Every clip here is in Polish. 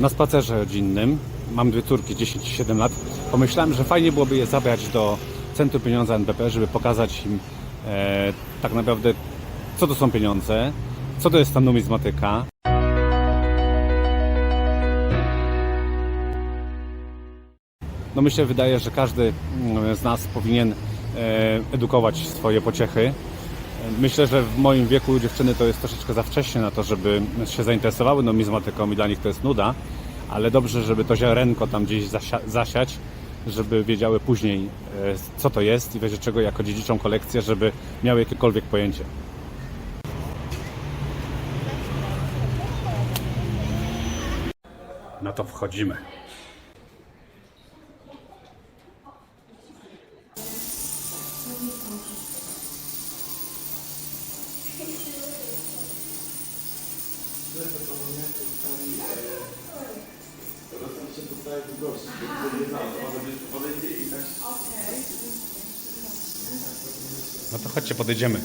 na spacerze rodzinnym. Mam dwie córki, 10 i 7 lat. Pomyślałem, że fajnie byłoby je zabrać do Centrum Pieniądza NBP, żeby pokazać im e, tak naprawdę, co to są pieniądze, co to jest ta numizmatyka. No myślę, wydaje, że każdy mm, z nas powinien e, edukować swoje pociechy. Myślę, że w moim wieku dziewczyny to jest troszeczkę za wcześnie na to, żeby się zainteresowały numizmatyką i dla nich to jest nuda, ale dobrze, żeby to ziarenko tam gdzieś zasia- zasiać, żeby wiedziały później, e, co to jest i w razie czego jako dziedziczą kolekcję, żeby miały jakiekolwiek pojęcie. No to wchodzimy. No to chodźcie, podejdziemy.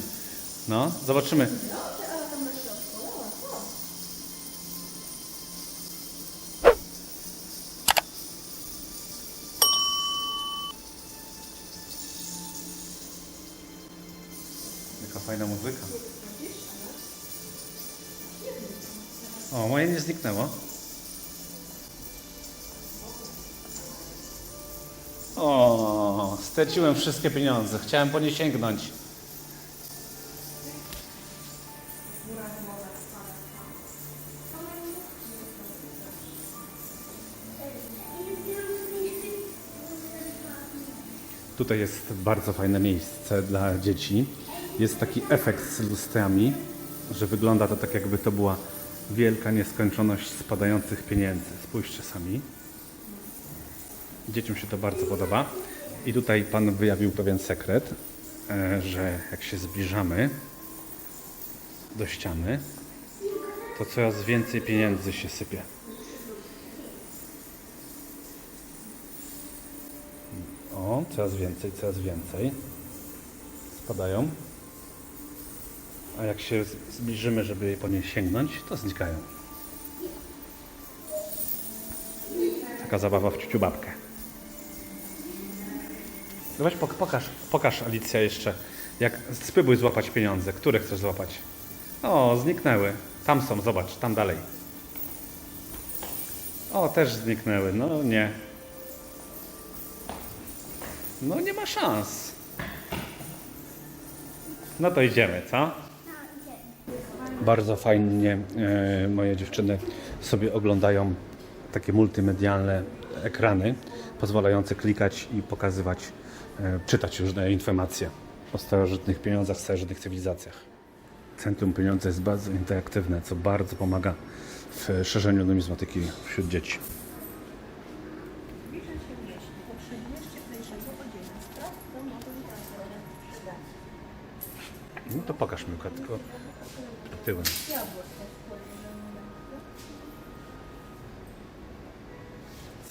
No, zobaczymy. Jaka fajna muzyka. O, moje nie zniknęło. O, straciłem wszystkie pieniądze. Chciałem po nie sięgnąć. Tutaj jest bardzo fajne miejsce dla dzieci. Jest taki efekt z lustrami, że wygląda to tak, jakby to była wielka nieskończoność spadających pieniędzy. Spójrzcie sami. Dzieciom się to bardzo podoba. I tutaj Pan wyjawił pewien sekret, e, że jak się zbliżamy do ściany, to coraz więcej pieniędzy się sypie. O, coraz więcej, coraz więcej. Spadają. A jak się zbliżymy, żeby po nie sięgnąć, to znikają. Taka zabawa w ciuciu babkę. No weź pok- pokaż, pokaż Alicja jeszcze, jak spróbuj złapać pieniądze. Które chcesz złapać? O, zniknęły. Tam są, zobacz, tam dalej. O, też zniknęły. No nie. No nie ma szans. No to idziemy, co? Bardzo fajnie e, moje dziewczyny sobie oglądają takie multimedialne ekrany, pozwalające klikać i pokazywać, czytać różne informacje o starożytnych pieniądzach, starożytnych cywilizacjach. Centrum Pieniądza jest bardzo interaktywne, co bardzo pomaga w szerzeniu numizmatyki wśród dzieci. No to pokaż mi tylko tyłem.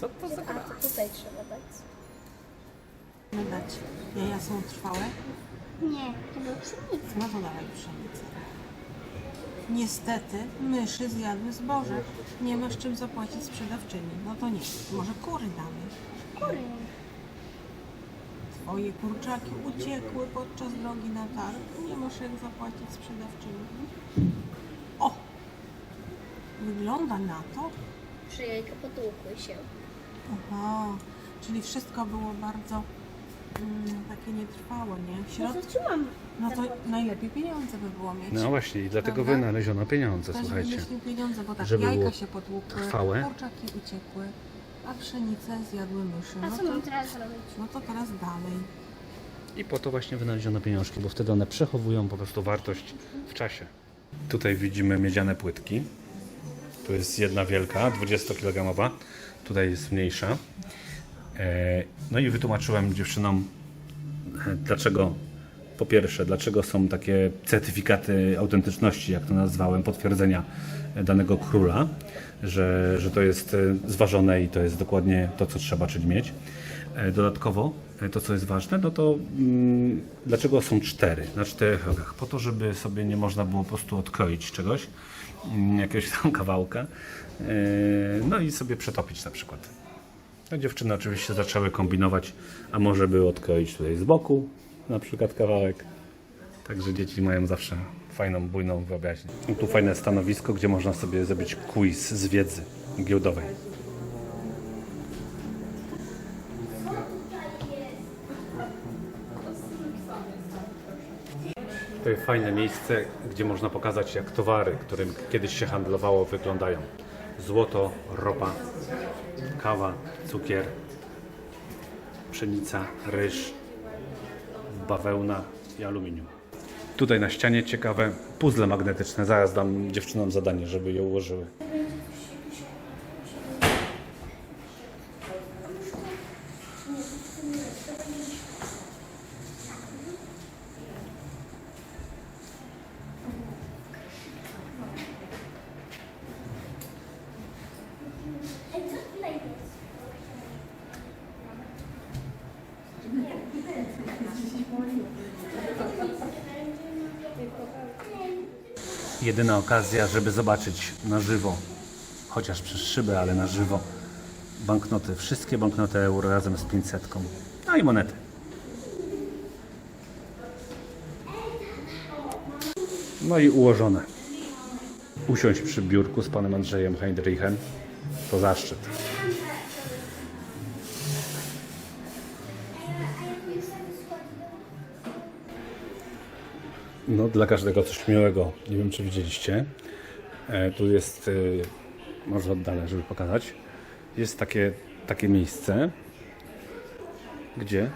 Co to za A to tutaj trzeba dać. Dać. Jaja są trwałe? Nie, to był pszenica. No to dawaj pszenicę. Niestety myszy zjadły zboże. Nie masz czym zapłacić sprzedawczyni. No to nie. Może kury damy. Kury. Twoje kurczaki uciekły podczas drogi na targ. Nie masz jak zapłacić sprzedawczyni. O! Wygląda na to. Że jajka potłukły się. Aha, czyli wszystko było bardzo mm, takie nietrwałe, nie? W No środku, to trzymam. no to najlepiej pieniądze by było mieć. No właśnie, i dlatego Prawda? wynaleziono pieniądze, Ktoś słuchajcie. wymyślił pieniądze, bo tak Żeby było jajka się potłukły, trwałe. kurczaki uciekły, a pszenicę zjadły myszy. A No co to, mam teraz zrobić? no to teraz dalej. I po to właśnie wynaleziono pieniążki, bo wtedy one przechowują po prostu wartość w czasie. Tutaj widzimy miedziane płytki. Tu jest jedna wielka, 20-kilogramowa. Tutaj jest mniejsza. E, No i wytłumaczyłem dziewczynom, e, dlaczego, po pierwsze, dlaczego są takie certyfikaty autentyczności, jak to nazwałem, potwierdzenia danego króla, że, że to jest e, zważone i to jest dokładnie to, co trzeba, czyli mieć. Dodatkowo, to co jest ważne, no to mm, dlaczego są cztery, na czterech rogach? Po to, żeby sobie nie można było po prostu odkroić czegoś mm, jakiegoś tam kawałka. No i sobie przetopić na przykład. No, dziewczyny oczywiście zaczęły kombinować, a może by odkroić tutaj z boku na przykład kawałek. Także dzieci mają zawsze fajną, bujną wyobraźnię. I tu fajne stanowisko, gdzie można sobie zrobić quiz z wiedzy giełdowej. To jest fajne miejsce, gdzie można pokazać, jak towary, którym kiedyś się handlowało, wyglądają. Złoto, ropa, kawa, cukier, pszenica, ryż, bawełna i aluminium. Tutaj na ścianie ciekawe puzzle magnetyczne. Zaraz dam dziewczynom zadanie, żeby je ułożyły. Jedyna okazja, żeby zobaczyć na żywo, chociaż przez szybę, ale na żywo, banknoty. Wszystkie banknoty euro razem z 500. No i monety. No i ułożone. Usiąść przy biurku z panem Andrzejem Heinrichem to zaszczyt. No, dla każdego coś miłego. Nie wiem, czy widzieliście. E, tu jest, e, może oddalę, żeby pokazać. Jest takie, takie miejsce, gdzie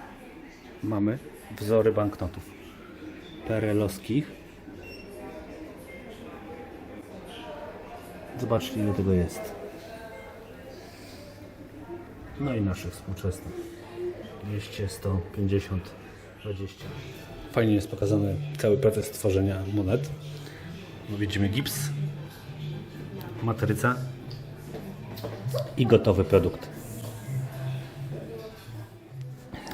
mamy wzory banknotów perelowskich. Zobaczcie, ile tego jest. No i naszych współczesnych. 200, 100, 50, 20. Fajnie jest pokazany cały proces tworzenia monet. No, widzimy gips, matryca i gotowy produkt.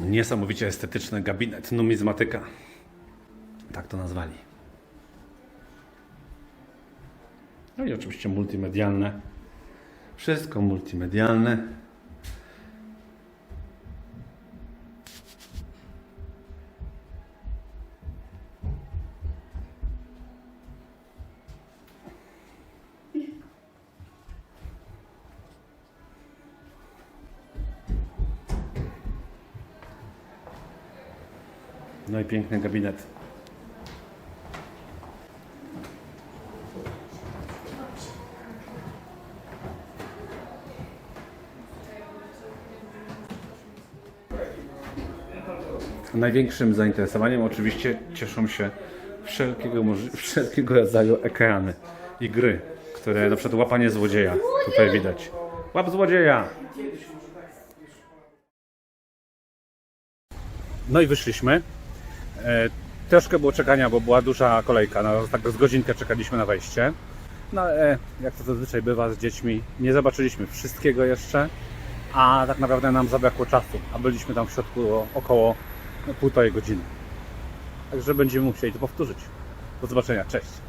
Niesamowicie estetyczny gabinet numizmatyka. Tak to nazwali. No i oczywiście multimedialne. Wszystko multimedialne. No i piękny gabinet. Największym zainteresowaniem oczywiście cieszą się wszelkiego, wszelkiego rodzaju ekrany i gry, które na przykład łapanie złodzieja tutaj widać. Łap złodzieja! No i wyszliśmy. E, troszkę było czekania, bo była duża kolejka. No, tak z godzinkę czekaliśmy na wejście. No ale jak to zazwyczaj bywa z dziećmi, nie zobaczyliśmy wszystkiego jeszcze, a tak naprawdę nam zabrakło czasu, a byliśmy tam w środku około no, półtorej godziny. Także będziemy musieli to powtórzyć. Do zobaczenia, cześć.